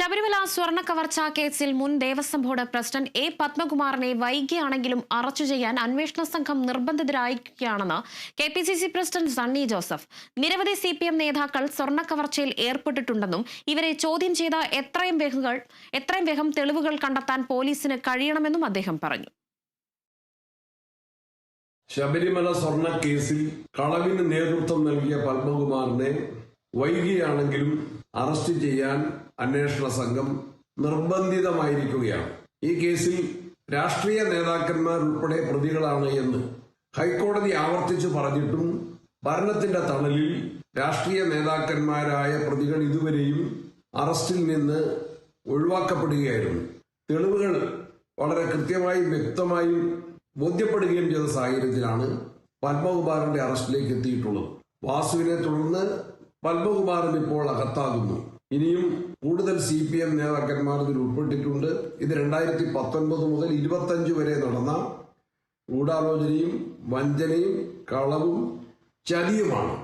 ശബരിമല സ്വർണ കവർച്ച കേസിൽ മുൻ ദേവസ്വം ബോർഡ് പ്രസിഡന്റ് എ പത്മകുമാറിനെ വൈകിയാണെങ്കിലും അറസ്റ്റ് ചെയ്യാൻ അന്വേഷണ സംഘം നിർബന്ധിതരായിരിക്കുകയാണെന്ന് K P C C president Sunny Joseph. നിരവധി സി പി എം നേതാക്കൾ സ്വർണ കവർച്ചയിൽ ഏർപ്പെട്ടിട്ടുണ്ടെന്നും ഇവരെ ചോദ്യം ചെയ്ത എത്രയും വേഗങ്ങൾ എത്രയും വേഗം തെളിവുകൾ കണ്ടെത്താൻ പോലീസിന് കഴിയണമെന്നും അദ്ദേഹം പറഞ്ഞു. ശബരിമല സ്വർണ കേസിൽ കളവിന് നേതൃത്വം നൽകിയ പത്മകുമാറിനെ വൈകിയാണെങ്കിലും അറസ്റ്റ് ചെയ്യാൻ അന്വേഷണ സംഘം നിർബന്ധിതമായിരിക്കുകയാണ്. ഈ കേസിൽ രാഷ്ട്രീയ നേതാക്കന്മാർ ഉൾപ്പെടെ പ്രതികളാണ് എന്ന് ഹൈക്കോടതി ആവർത്തിച്ചു പറഞ്ഞിട്ടും ഭരണത്തിന്റെ തണലിൽ രാഷ്ട്രീയ നേതാക്കന്മാരായ പ്രതികൾ ഇതുവരെയും അറസ്റ്റിൽ നിന്ന് ഒഴിവാക്കപ്പെടുകയായിരുന്നു. തെളിവുകൾ വളരെ കൃത്യമായും വ്യക്തമായും ബോധ്യപ്പെടുകയും ചെയ്ത സാഹചര്യത്തിലാണ് പത്മകുമാറിന്റെ അറസ്റ്റിലേക്ക് എത്തിയിട്ടുള്ളത്. വാസുവിനെ തുടർന്ന് പത്മകുമാറിന് ഇപ്പോൾ അകത്താകുന്നു. ഇനിയും കൂടുതൽ സി പി എം നേതാക്കന്മാർ ഇതിൽ ഉൾപ്പെട്ടിട്ടുണ്ട്. ഇത് രണ്ടായിരത്തി പത്തൊൻപത് മുതൽ ഇരുപത്തഞ്ച് വരെ നടന്ന ഗൂഢാലോചനയും വഞ്ചനയും കളവും ചതിയുമാണ്.